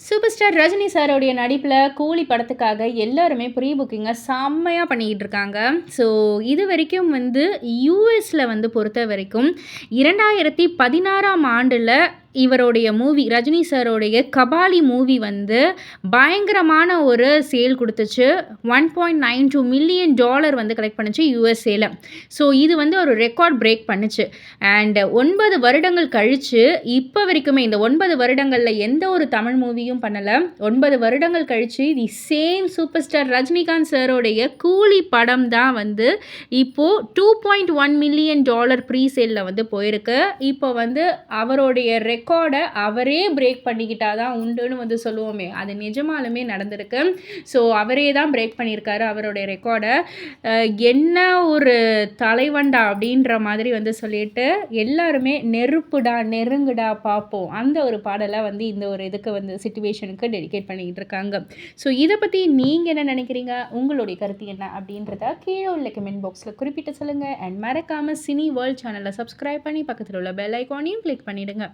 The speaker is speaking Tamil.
சூப்பர் ஸ்டார் ரஜினி சாரோடைய நடிப்பில் கூலி படத்துக்காக எல்லாருமே ப்ரீ புக்கிங்கை செம்மையாக பண்ணிக்கிட்டு இருக்காங்க. ஸோ இது வரைக்கும் வந்து யூஎஸில் வந்து பொறுத்த வரைக்கும் இரண்டாயிரத்தி பதினாறாம் ஆண்டில் இவருடைய மூவி ரஜினி சாரோடைய கபாலி மூவி வந்து பயங்கரமான ஒரு சேல் கொடுத்துச்சு. One point nine two million dollar வந்து கலெக்ட் பண்ணுச்சு யூஎஸ்ஏல ஸோ இது வந்து ஒரு ரெக்கார்ட் பிரேக் பண்ணுச்சு. அண்ட் ஒன்பது வருடங்கள் கழித்து இப்போ வரைக்குமே இந்த ஒன்பது வருடங்களில் எந்த ஒரு தமிழ் மூவியும் பண்ணலை. ஒன்பது வருடங்கள் கழித்து the same super star Rajinikanth சாரோடைய Coolie படம் தான் வந்து இப்போது two point one million dollar pre சேலில் வந்து போயிருக்கு. இப்போ வந்து அவருடைய ரெக் ரெக்கார்டை அவரே பிரேக் பண்ணிக்கிட்டால் தான் உண்டுன்னு வந்து சொல்லுவோமே. அது நிஜமாலுமே நடந்திருக்கு. ஸோ அவரே தான் பிரேக் பண்ணியிருக்காரு அவருடைய ரெக்கார்டை என்ன ஒரு தலைவண்டா அப்படின்ற மாதிரி வந்து சொல்லிட்டு எல்லாருமே நெருப்புடா நெருங்குடா பார்ப்போம் அந்த ஒரு பாடலை வந்து இந்த ஒரு இதுக்கு வந்து சுச்சுவேஷனுக்கு டெடிகேட் பண்ணிக்கிட்டு இருக்காங்க. ஸோ இதை பற்றி நீங்கள் என்ன நினைக்கிறீங்க? உங்களுடைய கருத்து என்ன அப்படின்றத கீழே உள்ள கமெண்ட் பாக்ஸில் குறிப்பிட்டு சொல்லுங்கள் அண்ட் மறக்காமல் சினி வேர்ல்ட் சேனலை சப்ஸ்கிரைப் பண்ணி பக்கத்தில் உள்ள பெல் ஐக்கானையும் கிளிக் பண்ணிவிடுங்க